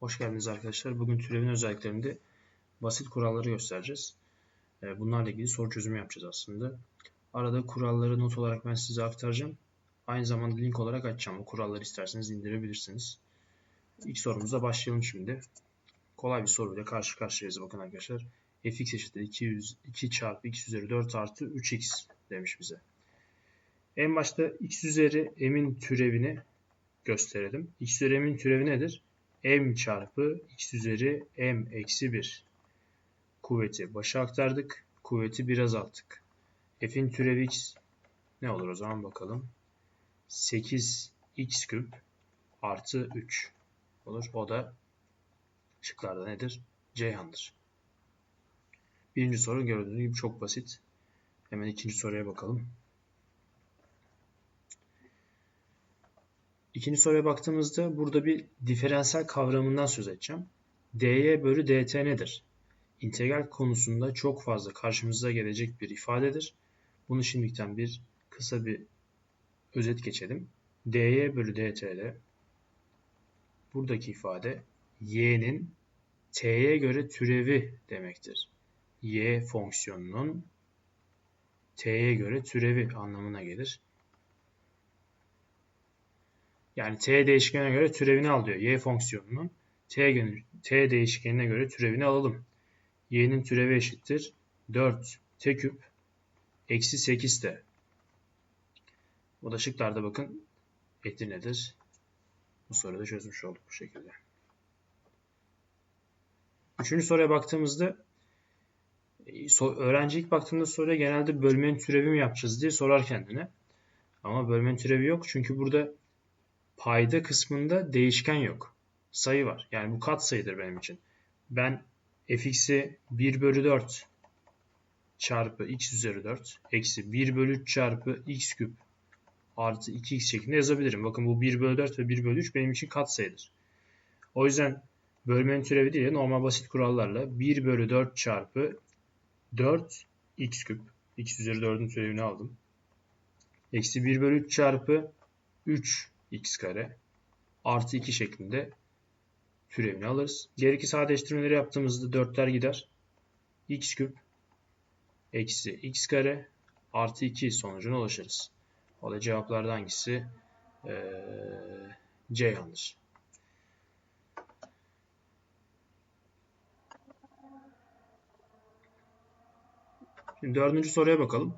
Hoş geldiniz arkadaşlar. Bugün türevin özelliklerinde basit kuralları göstereceğiz. Ee, bunlarla ilgili soru çözümü yapacağız aslında. Arada kuralları not olarak ben size aktaracağım. Aynı zamanda link olarak açacağım. Bu kuralları isterseniz indirebilirsiniz. İlk sorumuzla başlayalım şimdi. Kolay bir soruyla karşı karşıyayız bakın arkadaşlar. fx eşittir 200, 2 çarpı x üzeri 4 artı 3x demiş bize. En başta x üzeri m'in türevini gösterelim. x üzeri m'in türevi nedir? M çarpı x üzeri m eksi 1 kuvveti başa aktardık. Kuvveti 1 azalttık. f'in türevi x ne olur o zaman bakalım. 8x küp artı 3 olur. O da şıklarda nedir? Ceyhan'dır. Birinci soru gördüğünüz gibi çok basit. Hemen ikinci soruya bakalım. İkinci soruya baktığımızda burada bir diferansiyel kavramından söz edeceğim. dy bölü dt nedir? İntegral konusunda çok fazla karşımıza gelecek bir ifadedir. Bunu şimdiden bir kısa bir özet geçelim. dy bölü dt'de buradaki ifade y'nin t'ye göre türevi demektir. y fonksiyonunun t'ye göre türevi anlamına gelir. Yani t değişkenine göre türevini al diyor. y fonksiyonunun t, t değişkenine göre türevini alalım. y'nin türevi eşittir. 4 t küp eksi 8 t. Bu da şıklarda bakın nedir? Bu soruyu da çözmüş olduk bu şekilde. Üçüncü soruya baktığımızda öğrenci ilk baktığında soruya genelde bölmenin türevi mi yapacağız diye sorar kendine. Ama bölmenin türevi yok çünkü burada payda kısmında değişken yok. Sayı var. Yani bu kat sayıdır benim için. Ben fx'i 1 bölü 4 çarpı x üzeri 4 eksi 1 bölü 3 çarpı x küp artı 2x şeklinde yazabilirim. Bakın bu 1 bölü 4 ve 1 bölü 3 benim için kat sayıdır. O yüzden bölmenin türevi değil normal basit kurallarla 1 bölü 4 çarpı 4 x küp x üzeri 4'ün türevini aldım. Eksi 1 bölü 3 çarpı 3 x kare artı 2 şeklinde türevini alırız. Gereki sadeleştirmeleri yaptığımızda 4'ler gider. x küp eksi x kare artı 2 sonucuna ulaşırız. O da cevaplardan hangisi? Ee, C yanlış. Şimdi dördüncü soruya bakalım.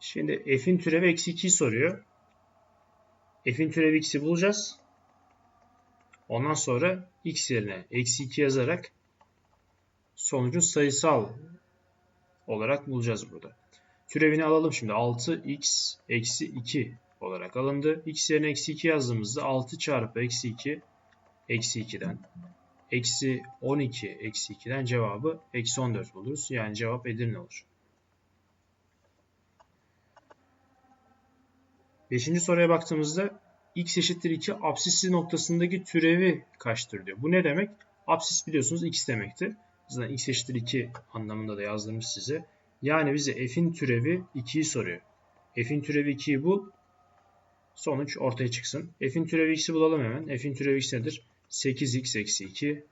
Şimdi f'in türevi eksi 2'yi soruyor f'in türevi x'i bulacağız. Ondan sonra x yerine eksi 2 yazarak sonucun sayısal olarak bulacağız burada. Türevini alalım şimdi. 6x eksi 2 olarak alındı. x yerine eksi 2 yazdığımızda 6 çarpı eksi 2 eksi 2'den eksi 12 eksi 2'den cevabı eksi 14 buluruz. Yani cevap Edirne olur. Beşinci soruya baktığımızda x eşittir 2 absisi noktasındaki türevi kaçtır diyor. Bu ne demek? Absis biliyorsunuz x demekti. Zaten x eşittir 2 anlamında da yazdırmış size. Yani bize f'in türevi 2'yi soruyor. f'in türevi 2'yi bul. Sonuç ortaya çıksın. f'in türevi x'i bulalım hemen. f'in türevi x nedir? 8x eksi 2.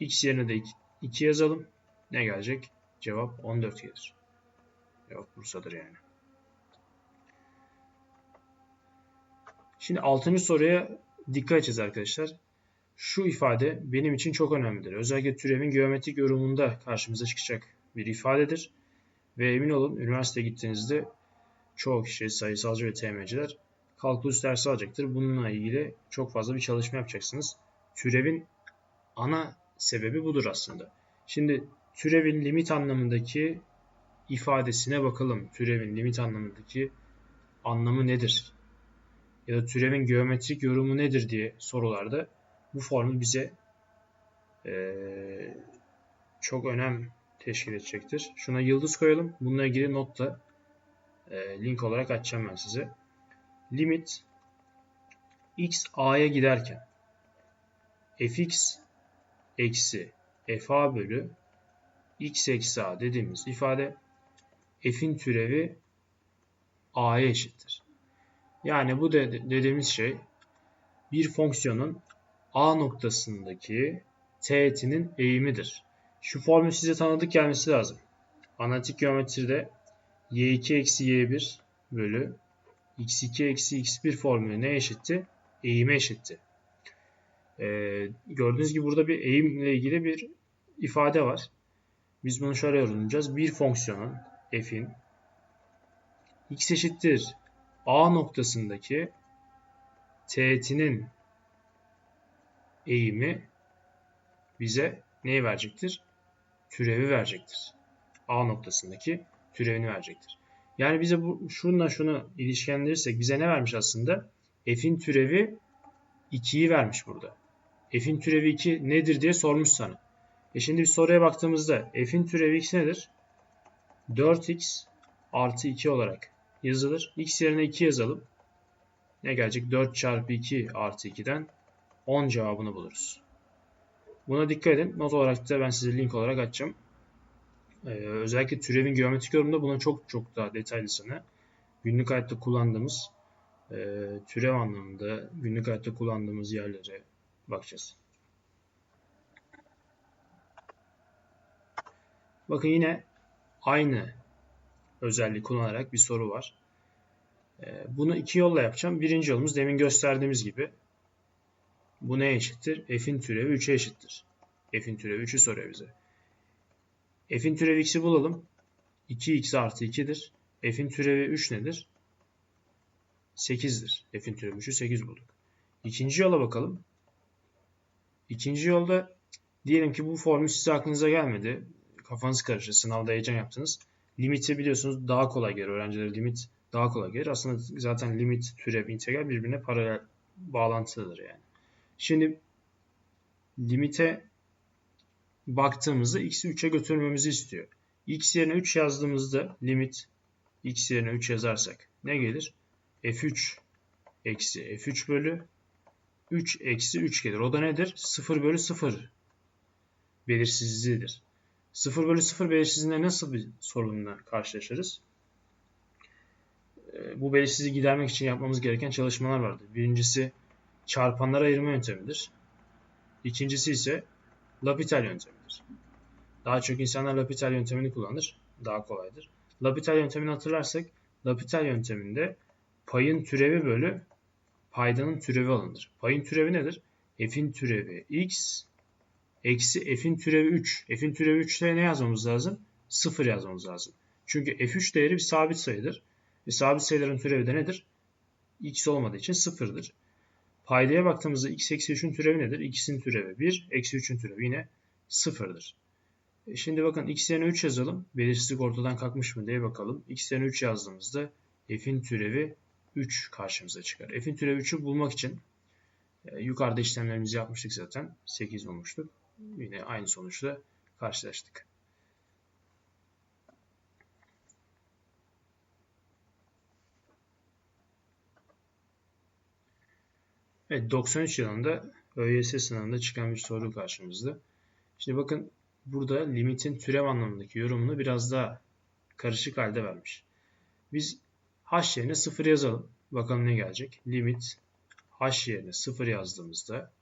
x yerine de 2 yazalım. Ne gelecek? Cevap 14 gelir. Cevap Bursa'dır yani. Şimdi 6. soruya dikkat edeceğiz arkadaşlar. Şu ifade benim için çok önemlidir. Özellikle türevin geometrik yorumunda karşımıza çıkacak bir ifadedir. Ve emin olun üniversiteye gittiğinizde çoğu kişi sayısalcı ve TM'ciler kalkulus dersi alacaktır. Bununla ilgili çok fazla bir çalışma yapacaksınız. Türevin ana sebebi budur aslında. Şimdi türevin limit anlamındaki ifadesine bakalım. Türevin limit anlamındaki anlamı nedir? Ya da türevin geometrik yorumu nedir diye sorularda bu formül bize e, çok önem teşkil edecektir. Şuna yıldız koyalım. Bununla ilgili not da e, link olarak açacağım ben size. Limit x a'ya giderken fx eksi fa bölü x eksi a dediğimiz ifade f'in türevi a'ya eşittir. Yani bu de dediğimiz şey bir fonksiyonun A noktasındaki teğetinin eğimidir. Şu formül size tanıdık gelmesi lazım. Analitik geometride y2 eksi y1 bölü x2 eksi x1 formülü ne eşitti? Eğime eşitti. Ee, gördüğünüz gibi burada bir eğimle ilgili bir ifade var. Biz bunu şöyle yorumlayacağız. Bir fonksiyonun f'in x eşittir a noktasındaki teğetinin eğimi bize neyi verecektir? Türevi verecektir. A noktasındaki türevini verecektir. Yani bize bu şunla şunu ilişkilendirirsek bize ne vermiş aslında? F'in türevi 2'yi vermiş burada. F'in türevi 2 nedir diye sormuş sana. E şimdi bir soruya baktığımızda F'in türevi x nedir? 4x artı 2 olarak yazılır. X yerine 2 yazalım. Ne gelecek? 4 çarpı 2 artı 2'den 10 cevabını buluruz. Buna dikkat edin. Not olarak da ben size link olarak açacağım. Ee, özellikle türevin geometrik yorumunda buna çok çok daha detaylısını günlük hayatta kullandığımız e, türev anlamında günlük hayatta kullandığımız yerlere bakacağız. Bakın yine aynı özelliği kullanarak bir soru var. Ee, bunu iki yolla yapacağım. Birinci yolumuz demin gösterdiğimiz gibi. Bu neye eşittir? F'in türevi 3'e eşittir. F'in türevi 3'ü soruyor bize. F'in türevi x'i bulalım. 2x artı 2'dir. F'in türevi 3 nedir? 8'dir. F'in türevi 3'ü 8 bulduk. İkinci yola bakalım. İkinci yolda diyelim ki bu formül size aklınıza gelmedi. Kafanız karıştı. Sınavda heyecan yaptınız. Limiti biliyorsunuz daha kolay gelir. Öğrencilere limit daha kolay gelir. Aslında zaten limit, türev, integral birbirine paralel bağlantılıdır yani. Şimdi limite baktığımızda x'i 3'e götürmemizi istiyor. x yerine 3 yazdığımızda limit x yerine 3 yazarsak ne gelir? f3 eksi f3 bölü 3 eksi 3 gelir. O da nedir? 0 bölü 0 belirsizliğidir. 0 bölü 0 belirsizliğinde nasıl bir sorunla karşılaşırız? Ee, bu belirsizliği gidermek için yapmamız gereken çalışmalar vardır. Birincisi çarpanlara ayırma yöntemidir. İkincisi ise L'Hopital yöntemidir. Daha çok insanlar L'Hopital yöntemini kullanır. Daha kolaydır. L'Hopital yöntemini hatırlarsak L'Hopital yönteminde payın türevi bölü paydanın türevi alınır. Payın türevi nedir? F'in türevi x eksi f'in türevi 3. F'in türevi 3'te ne yazmamız lazım? 0 yazmamız lazım. Çünkü f3 değeri bir sabit sayıdır. Ve sabit sayıların türevi de nedir? x olmadığı için 0'dır. Paydaya baktığımızda x eksi 3'ün türevi nedir? x'in türevi 1, eksi 3'ün türevi yine 0'dır. E şimdi bakın x yerine 3 yazalım. Belirsizlik ortadan kalkmış mı diye bakalım. x yerine 3 yazdığımızda f'in türevi 3 karşımıza çıkar. f'in türevi 3'ü bulmak için e, yukarıda işlemlerimizi yapmıştık zaten. 8 bulmuştuk. Yine aynı sonuçla karşılaştık. Evet 93 yılında ÖYS sınavında çıkan bir soru karşımızda. Şimdi bakın burada limitin türev anlamındaki yorumunu biraz daha karışık halde vermiş. Biz h yerine 0 yazalım. Bakalım ne gelecek. Limit h yerine 0 yazdığımızda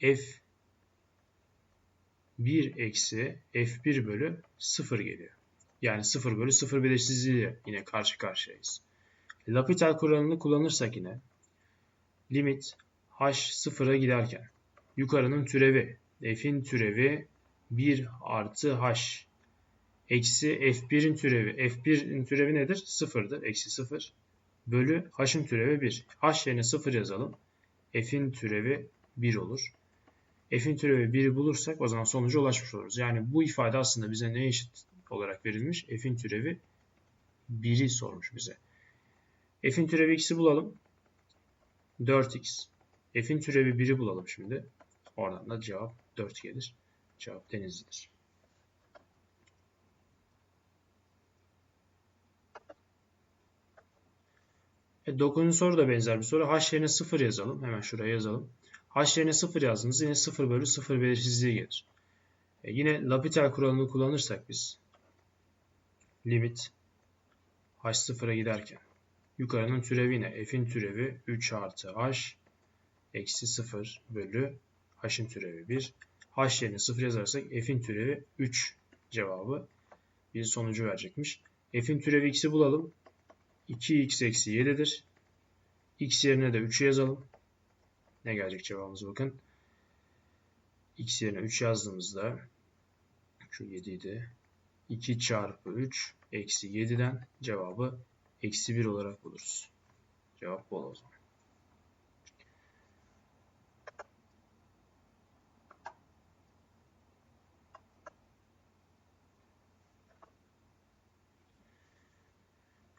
f 1 eksi f1 bölü 0 geliyor. Yani 0 bölü 0 belirsizliğiyle yine karşı karşıyayız. L'Hopital kuralını kullanırsak yine limit h sıfıra giderken yukarının türevi f'in türevi 1 artı h eksi f1'in türevi f1'in türevi nedir? 0'dır. Eksi 0 bölü h'ın türevi 1. h yerine 0 yazalım. f'in türevi 1 olur. F'in türevi 1'i bulursak o zaman sonuca ulaşmış oluruz. Yani bu ifade aslında bize ne eşit olarak verilmiş? f'in türevi 1'i sormuş bize. f'in türevi x'i bulalım. 4x. F'in türevi 1'i bulalım şimdi. Oradan da cevap 4 gelir. Cevap denizlidir. E, 9. soru da benzer bir soru. H yerine 0 yazalım. Hemen şuraya yazalım. H yerine 0 yazdığımız yine 0 bölü 0 belirsizliği gelir. E, yine L'Hopital kuralını kullanırsak biz limit h 0'a giderken Yukarının türevi yine f'in türevi 3 artı h eksi 0 bölü h'in türevi 1. h yerine 0 yazarsak f'in türevi 3 cevabı bir sonucu verecekmiş. f'in türevi x'i bulalım. 2x eksi 7'dir. x yerine de 3'ü yazalım. Ne gelecek cevabımız bakın. x yerine 3 yazdığımızda şu 7 idi. 2 çarpı 3 eksi 7'den cevabı eksi 1 olarak buluruz. Cevap bol o zaman.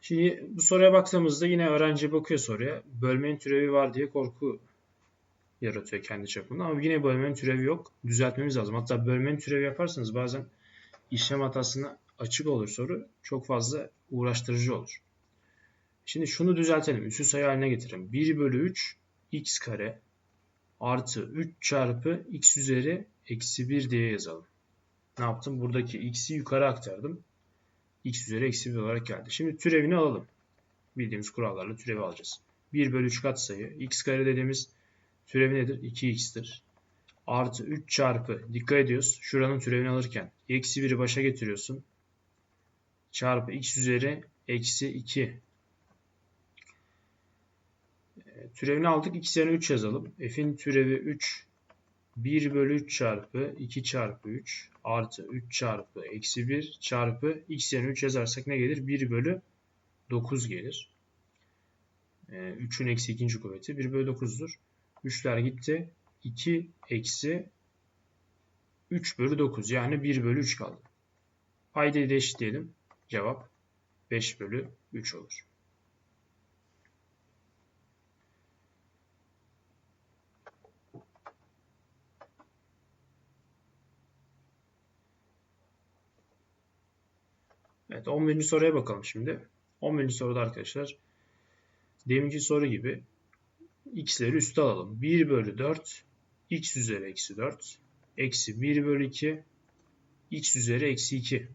Şimdi bu soruya baktığımızda yine öğrenci bakıyor soruya. Bölmenin türevi var diye korku yaratıyor kendi çapında. Ama yine bölmenin türevi yok. Düzeltmemiz lazım. Hatta bölmenin türevi yaparsanız bazen işlem hatasına açık olur soru. Çok fazla uğraştırıcı olur. Şimdi şunu düzeltelim. Üssü sayı haline getirelim. 1 bölü 3 x kare artı 3 çarpı x üzeri eksi 1 diye yazalım. Ne yaptım? Buradaki x'i yukarı aktardım. x üzeri eksi 1 olarak geldi. Şimdi türevini alalım. Bildiğimiz kurallarla türevi alacağız. 1 bölü 3 katsayı. x kare dediğimiz türevi nedir? 2x'tir. Artı 3 çarpı. Dikkat ediyoruz. Şuranın türevini alırken. Eksi 1'i başa getiriyorsun. Çarpı x üzeri eksi 2 Türevini aldık. X yerine 3 yazalım. F'in türevi 3. 1 bölü 3 çarpı 2 çarpı 3 artı 3 çarpı eksi 1 çarpı x yerine 3 yazarsak ne gelir? 1 bölü 9 gelir. 3'ün ee, eksi ikinci kuvveti 1 bölü 9'dur. 3'ler gitti. 2 eksi 3 bölü 9 yani 1 bölü 3 kaldı. Paydayı da eşitleyelim. Cevap 5 bölü 3 olur. Evet 11. soruya bakalım şimdi. 11. soruda arkadaşlar deminki soru gibi x'leri üste alalım. 1 bölü 4 x üzeri eksi 4 eksi 1 bölü 2 x üzeri eksi 2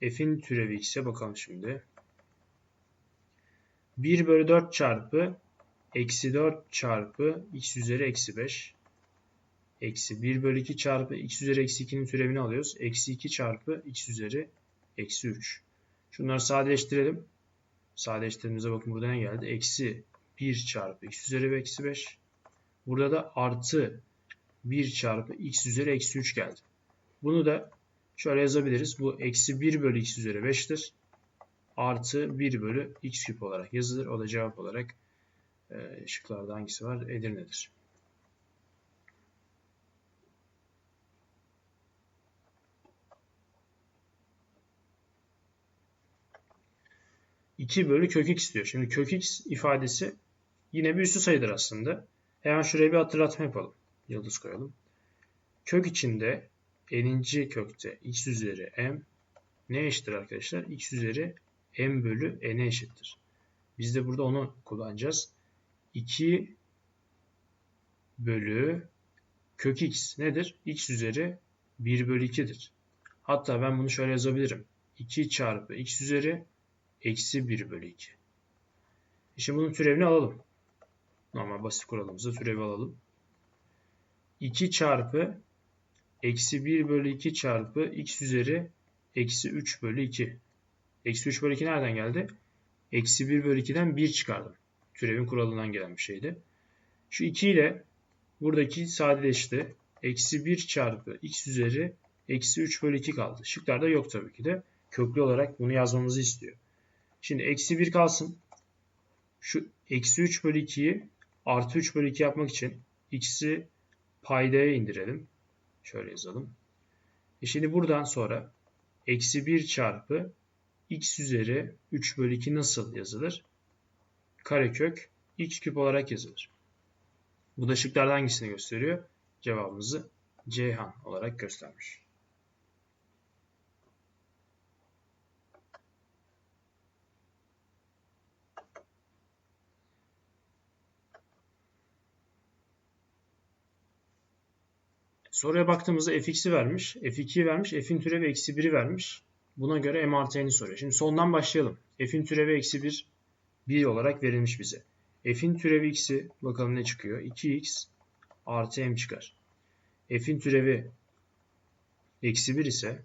f'in türevi x'e bakalım şimdi. 1 bölü 4 çarpı eksi 4 çarpı x üzeri eksi 5 eksi 1 bölü 2 çarpı x üzeri eksi 2'nin türevini alıyoruz. Eksi 2 çarpı x üzeri eksi 3. Şunları sadeleştirelim. Sadeleştirdiğimizde bakın burada ne geldi? Eksi 1 çarpı x üzeri eksi 5. Burada da artı 1 çarpı x üzeri eksi 3 geldi. Bunu da şöyle yazabiliriz. Bu eksi 1 bölü x üzeri 5'tir. Artı 1 bölü x küp olarak yazılır. O da cevap olarak e, şıklarda hangisi var? Edirne'dir. 2 bölü kök x diyor. Şimdi kök x ifadesi yine bir üstü sayıdır aslında. Hemen şuraya bir hatırlatma yapalım. Yıldız koyalım. Kök içinde n'inci kökte x üzeri m ne eşittir arkadaşlar? x üzeri m bölü n'e eşittir. Biz de burada onu kullanacağız. 2 bölü kök x nedir? x üzeri 1 bölü 2'dir. Hatta ben bunu şöyle yazabilirim. 2 çarpı x üzeri eksi 1 bölü 2. E şimdi bunun türevini alalım. Normal basit kuralımızda türevi alalım. 2 çarpı eksi 1 bölü 2 çarpı x üzeri eksi 3 bölü 2. Eksi 3 bölü 2 nereden geldi? Eksi 1 bölü 2'den 1 çıkardım. Türevin kuralından gelen bir şeydi. Şu 2 ile buradaki sadeleşti. Eksi 1 çarpı x üzeri eksi 3 bölü 2 kaldı. Şıklarda yok tabii ki de. Köklü olarak bunu yazmamızı istiyor. Şimdi eksi 1 kalsın. Şu eksi 3 bölü 2'yi artı 3 bölü 2 yapmak için x'i paydaya indirelim. Şöyle yazalım. E şimdi buradan sonra eksi 1 çarpı x üzeri 3 bölü 2 nasıl yazılır? Karekök x küp olarak yazılır. Bu da şıklardan hangisini gösteriyor? Cevabımızı Ceyhan olarak göstermiş. Soruya baktığımızda fx'i vermiş, f2'yi vermiş, f'in türevi eksi 1'i vermiş. Buna göre m artı soruyor. Şimdi sondan başlayalım. f'in türevi eksi 1, 1 olarak verilmiş bize. F'in türevi x'i bakalım ne çıkıyor? 2x artı m çıkar. F'in türevi eksi 1 ise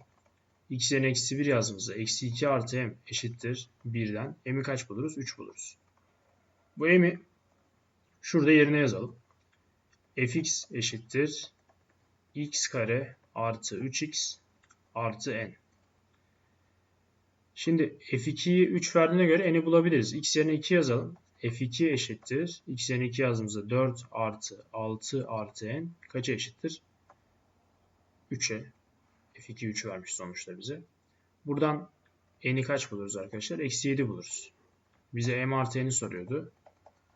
x yerine eksi 1 yazdığımızda eksi 2 artı m eşittir 1'den m'i kaç buluruz? 3 buluruz. Bu m'i şurada yerine yazalım. fx eşittir x kare artı 3x artı n. Şimdi f2'yi 3 verdiğine göre n'i bulabiliriz. x yerine 2 yazalım. f2 eşittir. x yerine 2 yazdığımızda 4 artı 6 artı n kaça eşittir? 3'e. f2 3 vermiş sonuçta bize. Buradan n'i kaç buluruz arkadaşlar? Eksi 7 buluruz. Bize m artı n'i soruyordu.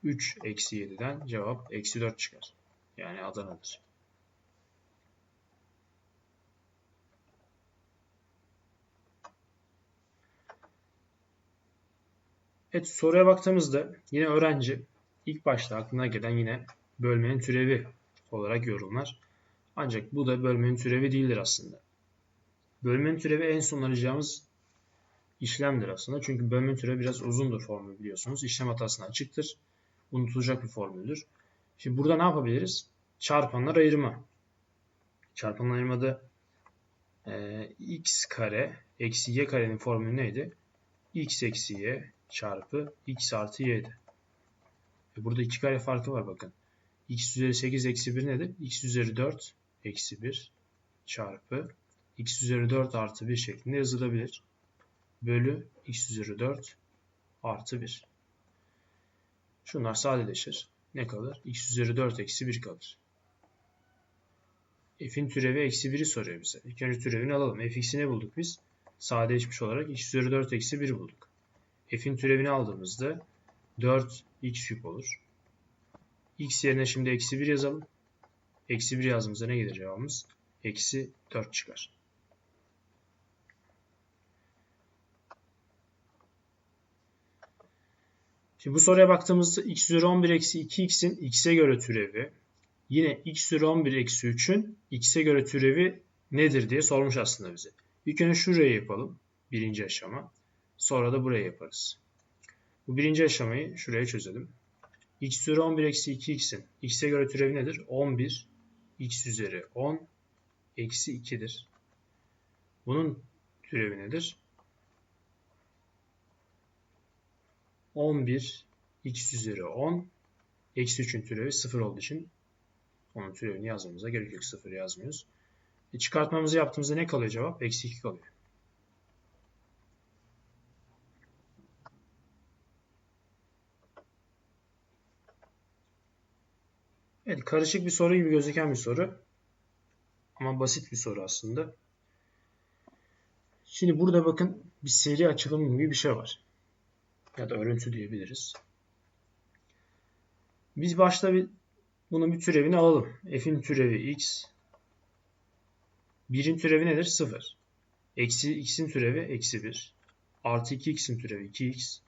3 eksi 7'den cevap eksi 4 çıkar. Yani Adana'dır. Evet soruya baktığımızda yine öğrenci ilk başta aklına gelen yine bölmenin türevi olarak yorumlar. Ancak bu da bölmenin türevi değildir aslında. Bölmenin türevi en son arayacağımız işlemdir aslında. Çünkü bölmenin türevi biraz uzundur formül biliyorsunuz. İşlem hatasına açıktır. Unutulacak bir formüldür. Şimdi burada ne yapabiliriz? Çarpanlar ayırma. Çarpanlar ayırmada e, x kare eksi y karenin formülü neydi? x eksi y çarpı x artı y'di. E burada iki kare farkı var bakın. x üzeri 8 eksi 1 nedir? x üzeri 4 eksi 1 çarpı x üzeri 4 artı 1 şeklinde yazılabilir. Bölü x üzeri 4 artı 1. Şunlar sadeleşir. Ne kalır? x üzeri 4 eksi 1 kalır. f'in türevi eksi 1'i soruyor bize. İlk önce türevini alalım. fx'i ne bulduk biz? Sadeleşmiş olarak x üzeri 4 eksi 1 bulduk f'in türevini aldığımızda 4x küp olur. x yerine şimdi eksi 1 yazalım. Eksi 1 yazdığımızda ne gelir cevabımız? Eksi 4 çıkar. Şimdi bu soruya baktığımızda x üzeri 11 eksi 2x'in x'e göre türevi yine x üzeri 11 eksi 3'ün x'e göre türevi nedir diye sormuş aslında bize. İlk önce şuraya yapalım. Birinci aşama. Sonra da buraya yaparız. Bu birinci aşamayı şuraya çözelim. x üzeri 11 eksi 2x'in x'e göre türevi nedir? 11 x üzeri 10 eksi 2'dir. Bunun türevi nedir? 11 x üzeri 10 eksi 3'ün türevi 0 olduğu için onun türevini yazmamıza gerek yok. 0 yazmıyoruz. E çıkartmamızı yaptığımızda ne kalıyor cevap? Eksi 2 kalıyor. Karışık bir soru gibi gözüken bir soru. Ama basit bir soru aslında. Şimdi burada bakın bir seri açılım gibi bir şey var. Ya da örüntü diyebiliriz. Biz başta bir bunun bir türevini alalım. F'in türevi x. 1'in türevi nedir? 0. Eksi x'in türevi eksi 1. Artı 2x'in türevi 2x.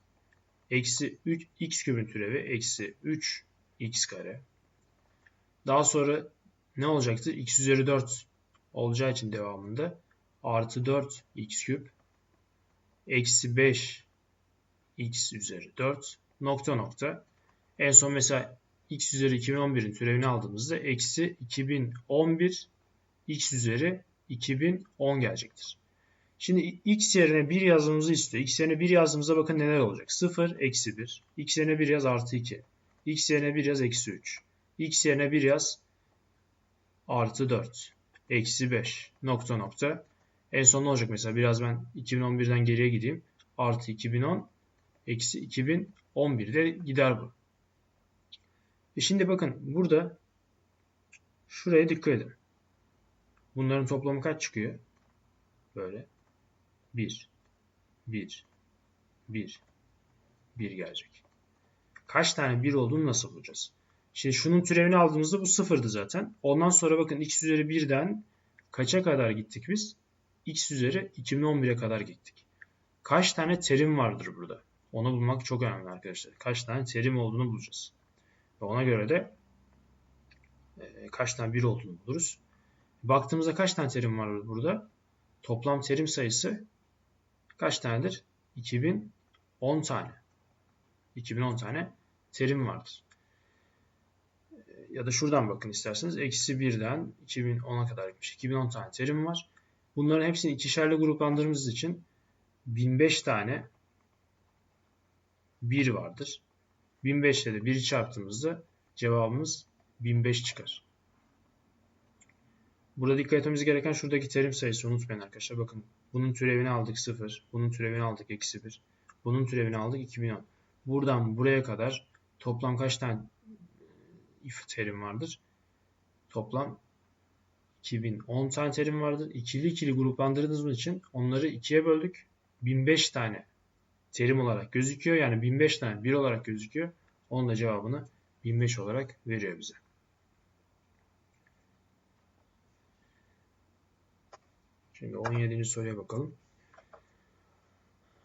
Eksi 3 x kübün türevi eksi 3 x kare. Daha sonra ne olacaktır? x üzeri 4 olacağı için devamında artı 4 x küp eksi 5 x üzeri 4 nokta nokta. En son mesela x üzeri 2011'in türevini aldığımızda eksi 2011 x üzeri 2010 gelecektir. Şimdi x yerine 1 yazmamızı istiyor. x yerine 1 yazdığımızda bakın neler olacak. 0, eksi 1. x yerine 1 yaz artı 2. x yerine 1 yaz eksi 3 x yerine 1 yaz. Artı 4. Eksi 5. Nokta nokta. En son ne olacak mesela? Biraz ben 2011'den geriye gideyim. Artı 2010. Eksi 2011'de gider bu. E şimdi bakın burada şuraya dikkat edin. Bunların toplamı kaç çıkıyor? Böyle. 1. 1. 1. 1 gelecek. Kaç tane 1 olduğunu nasıl bulacağız? Şimdi şunun türevini aldığımızda bu sıfırdı zaten. Ondan sonra bakın x üzeri 1'den kaça kadar gittik biz? x üzeri 2011'e kadar gittik. Kaç tane terim vardır burada? Onu bulmak çok önemli arkadaşlar. Kaç tane terim olduğunu bulacağız. Ve ona göre de e, kaç tane 1 olduğunu buluruz. Baktığımızda kaç tane terim var burada? Toplam terim sayısı kaç tanedir? 2010 tane. 2010 tane terim vardır. Ya da şuradan bakın isterseniz. Eksi 1'den 2010'a kadar gitmiş. 2010 tane terim var. Bunların hepsini ikişerli gruplandırdığımız için 1005 tane 1 vardır. 1005 ile de 1'i çarptığımızda cevabımız 1005 çıkar. Burada dikkat etmemiz gereken şuradaki terim sayısı unutmayın arkadaşlar. Bakın bunun türevini aldık 0. Bunun türevini aldık eksi 1. Bunun türevini aldık 2010. Buradan buraya kadar toplam kaç tane if terim vardır? Toplam 2010 tane terim vardır. İkili ikili gruplandırdığımız için onları ikiye böldük. 1005 tane terim olarak gözüküyor. Yani 1005 tane 1 olarak gözüküyor. Onun da cevabını 1005 olarak veriyor bize. Şimdi 17. soruya bakalım.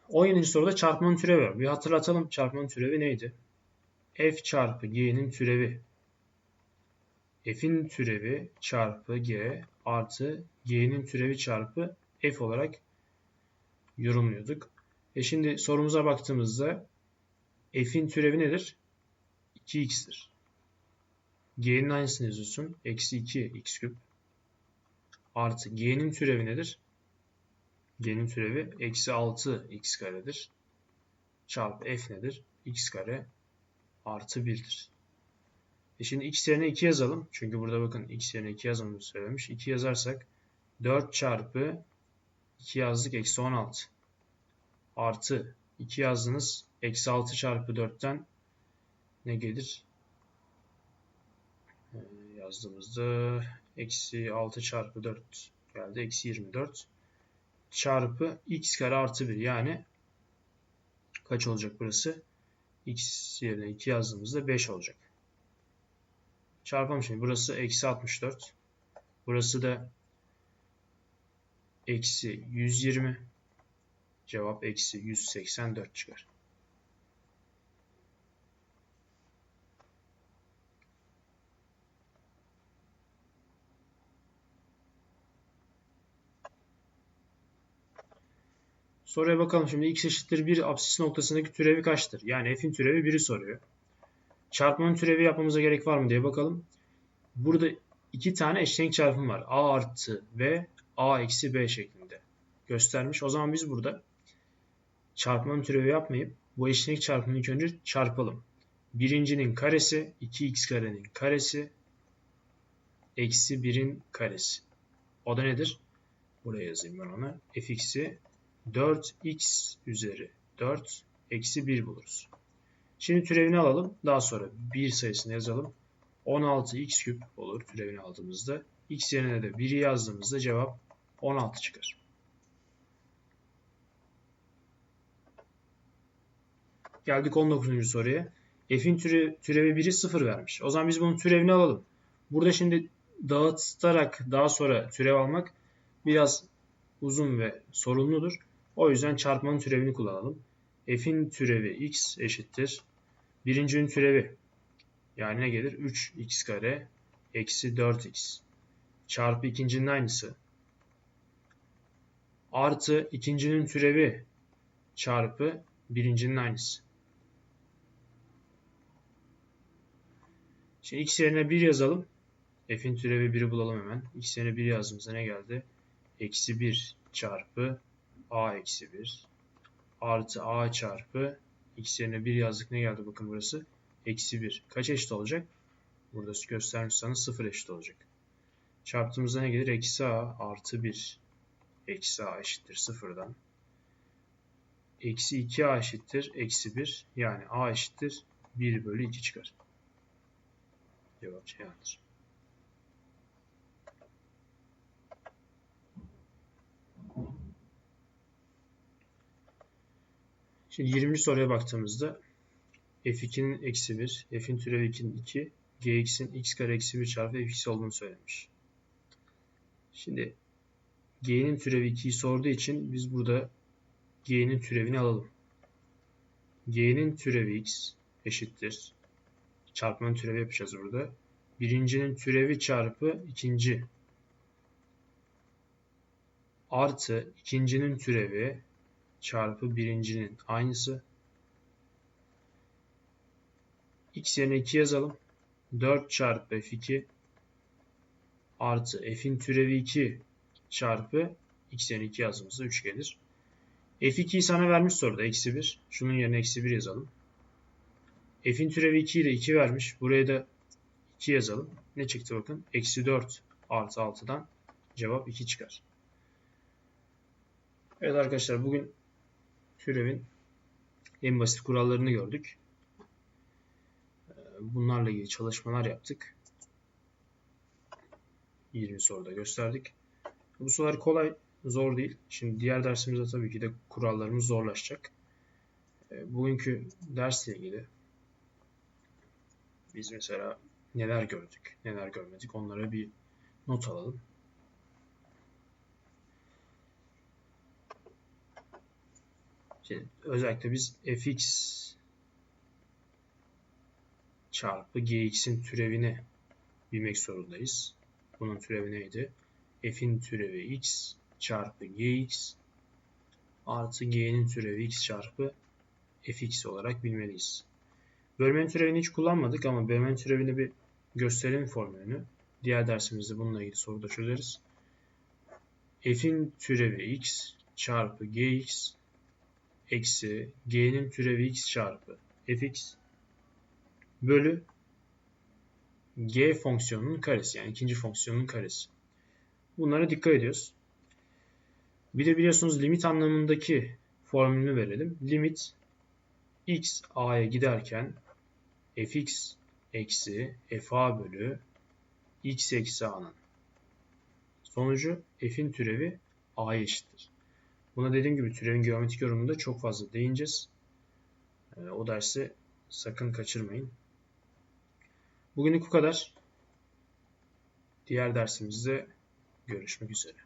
17. soruda çarpmanın türevi. Bir hatırlatalım çarpmanın türevi neydi? f çarpı g'nin türevi. F'in türevi çarpı g artı g'nin türevi çarpı f olarak yorumluyorduk. E şimdi sorumuza baktığımızda f'in türevi nedir? 2x'tir. g'nin aynısını yazıyorsun. Eksi 2 x küp artı g'nin türevi nedir? g'nin türevi eksi 6 x karedir. Çarpı f nedir? x kare artı 1'dir. E şimdi x yerine 2 yazalım. Çünkü burada bakın x yerine 2 yazmamızı söylemiş. 2 yazarsak 4 çarpı 2 yazdık eksi 16 artı 2 yazdınız. Eksi 6 çarpı 4'ten ne gelir? Ee, yazdığımızda eksi 6 çarpı 4 geldi. Eksi 24 çarpı x kare artı 1 yani kaç olacak burası? x yerine 2 yazdığımızda 5 olacak. Çarpalım şimdi. Burası eksi 64. Burası da eksi 120. Cevap eksi 184 çıkar. Soruya bakalım şimdi x eşittir 1 apsis noktasındaki türevi kaçtır? Yani f'in türevi 1'i soruyor. Çarpmanın türevi yapmamıza gerek var mı diye bakalım. Burada iki tane eşlenik çarpım var. a artı v, a eksi b şeklinde göstermiş. O zaman biz burada çarpmanın türevi yapmayıp bu eşlenik çarpımını ilk önce çarpalım. Birincinin karesi 2x karenin karesi eksi 1'in karesi. O da nedir? Buraya yazayım ben ona. fx'i 4x üzeri 4 eksi 1 buluruz. Şimdi türevini alalım. Daha sonra 1 sayısını yazalım. 16x küp olur türevini aldığımızda. x yerine de 1'i yazdığımızda cevap 16 çıkar. Geldik 19. soruya. F'in türe, türevi 1'i 0 vermiş. O zaman biz bunun türevini alalım. Burada şimdi dağıtarak daha sonra türev almak biraz uzun ve sorunludur. O yüzden çarpmanın türevini kullanalım. F'in türevi x eşittir. Birincinin türevi yani ne gelir? 3x kare eksi 4x çarpı ikincinin aynısı artı ikincinin türevi çarpı birincinin aynısı. Şimdi x yerine 1 yazalım. F'in türevi 1'i bulalım hemen. x yerine 1 yazdığımızda ne geldi? Eksi 1 çarpı a eksi 1 artı a çarpı x yerine 1 yazdık. Ne geldi? Bakın burası. Eksi 1 kaç eşit olacak? Burada göstermiş sana 0 eşit olacak. Çarptığımızda ne gelir? Eksi a artı 1 eksi a eşittir 0'dan eksi 2a eşittir. Eksi 1 yani a eşittir. 1 bölü 2 çıkar. Cevap Ceyhan'dır. Şimdi 20. soruya baktığımızda f2'nin eksi 1, f'in türevi 2'nin 2, gx'in x kare eksi 1 çarpı fx olduğunu söylemiş. Şimdi g'nin türevi 2'yi sorduğu için biz burada g'nin türevini alalım. g'nin türevi x eşittir. Çarpmanın türevi yapacağız burada. Birincinin türevi çarpı ikinci artı ikincinin türevi çarpı birincinin aynısı. x yerine 2 yazalım. 4 çarpı f2 artı f'in türevi 2 çarpı x yerine 2 yazdığımızda 3 gelir. f2'yi sana vermiş soruda eksi 1. Şunun yerine eksi 1 yazalım. f'in türevi 2'yi de 2 vermiş. Buraya da 2 yazalım. Ne çıktı bakın. Eksi 4 artı 6'dan cevap 2 çıkar. Evet arkadaşlar bugün türevin en basit kurallarını gördük. Bunlarla ilgili çalışmalar yaptık. 20 soruda gösterdik. Bu sorular kolay, zor değil. Şimdi diğer dersimizde tabii ki de kurallarımız zorlaşacak. Bugünkü dersle ilgili biz mesela neler gördük, neler görmedik onlara bir not alalım. Şimdi özellikle biz fx çarpı gx'in türevini bilmek zorundayız. Bunun türevi neydi? f'in türevi x çarpı gx artı g'nin türevi x çarpı fx olarak bilmeliyiz. Bölmenin türevini hiç kullanmadık ama bölmenin türevini bir gösterelim formülünü. Diğer dersimizde bununla ilgili soruda çözeriz. f'in türevi x çarpı gx eksi g'nin türevi x çarpı fx bölü g fonksiyonunun karesi yani ikinci fonksiyonun karesi. Bunlara dikkat ediyoruz. Bir de biliyorsunuz limit anlamındaki formülünü verelim. Limit x a'ya giderken fx eksi fa bölü x eksi a'nın sonucu f'in türevi a'ya eşittir. Buna dediğim gibi türevin geometrik yorumunda çok fazla değineceğiz. Ee, o dersi sakın kaçırmayın. Bugünlük bu kadar. Diğer dersimizde görüşmek üzere.